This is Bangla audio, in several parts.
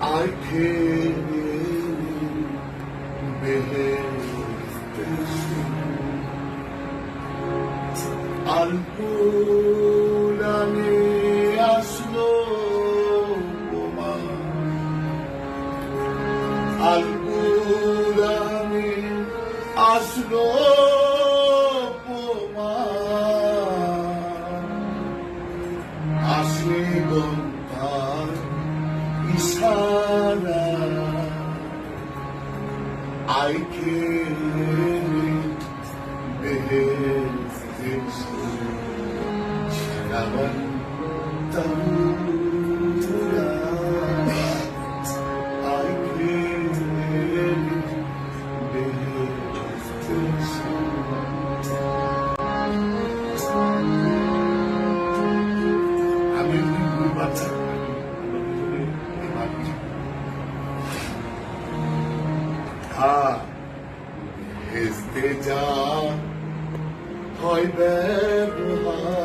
Arkelimin beherdesin Alkulani asluma Alkulani I can't behave this Shalavan ভেস্তে যা হয় ব্যবহার।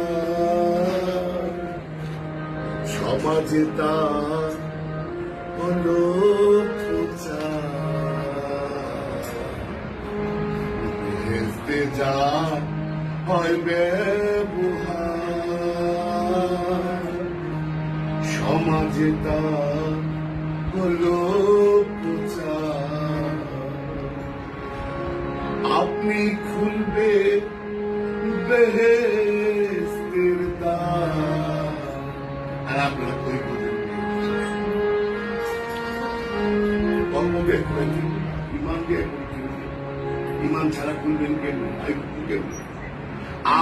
সমাজে তা হলো যা হয় ব্যবহার। সমাজে তা ইমান ছাড়া খুলবেন আই কেন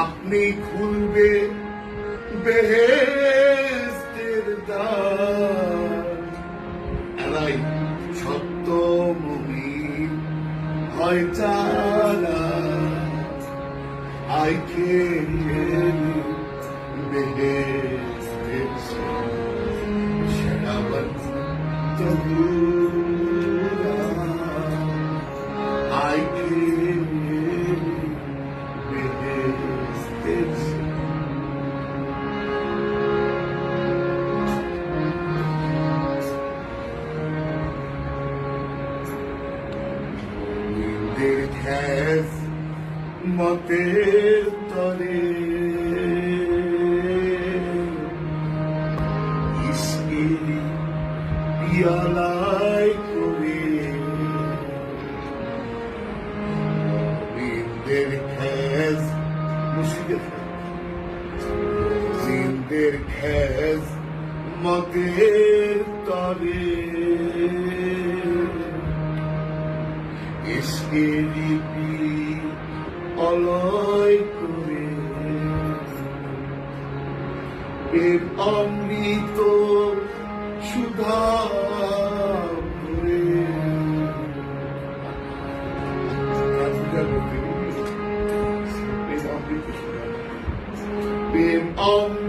আপনি খুলবে বেহেস্তের দ্বার। সত্য মুমিন হয় I can't behave Shalavan Tabura নিন্দের খ্যাস মতের তরে ইস্কিরি পিয়ালায় করে নিন্দের খ্যাস মুশিদের নিন্দের খ্যাস মতের এসকে লিপি অলয় করে প্রেম অমৃত সুধা প্রেম অমৃত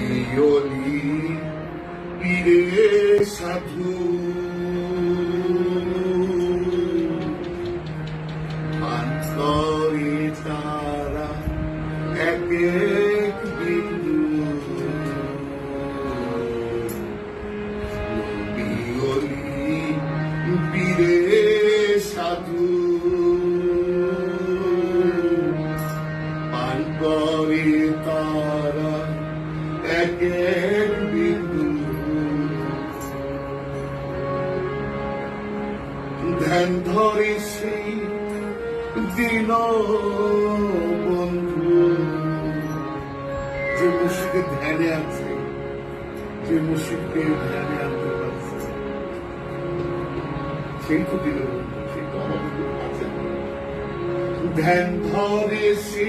নবীলি পীরে সাধু ধ্যান ধরেছি দিন বন্ধু। যে মুশিকে ধ্যানে আছে, যে মুশিককে ধ্যানে আনতে পারছে, সেই তো দিল সেই তো আছে। ধ্যান ধরেছি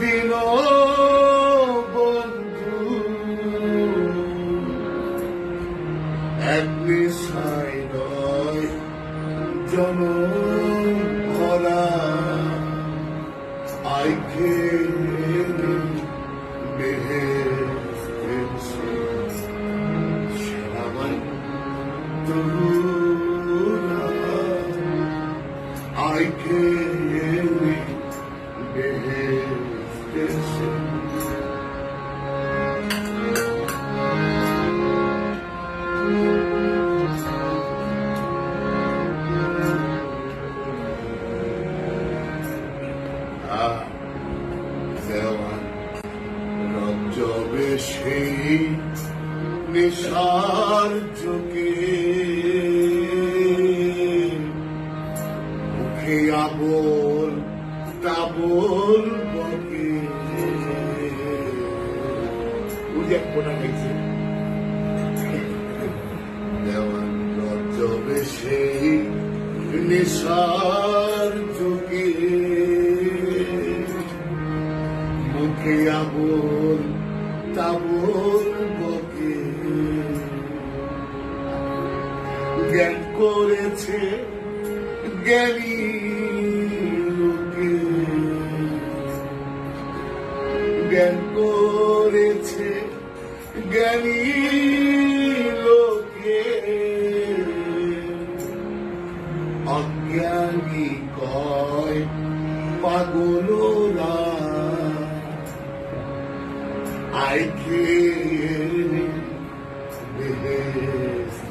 দিন নেশায় নয় জনম ভরা। আইকে বেহেস্তেছে শ্রাবণ তরুণা নেশার চোখে মুখে আবল তাবল বকে। উজাক কোনা সেই নেশার চোখে মুখে জ্ঞান করেছে জ্ঞানী লোকে। জ্ঞান করেছে জ্ঞানী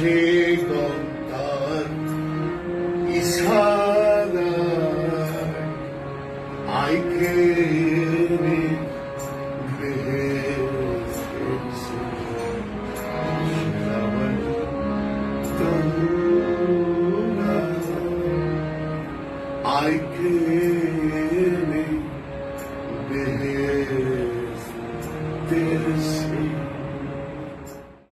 আসে গন্তার ইশারা আইকে I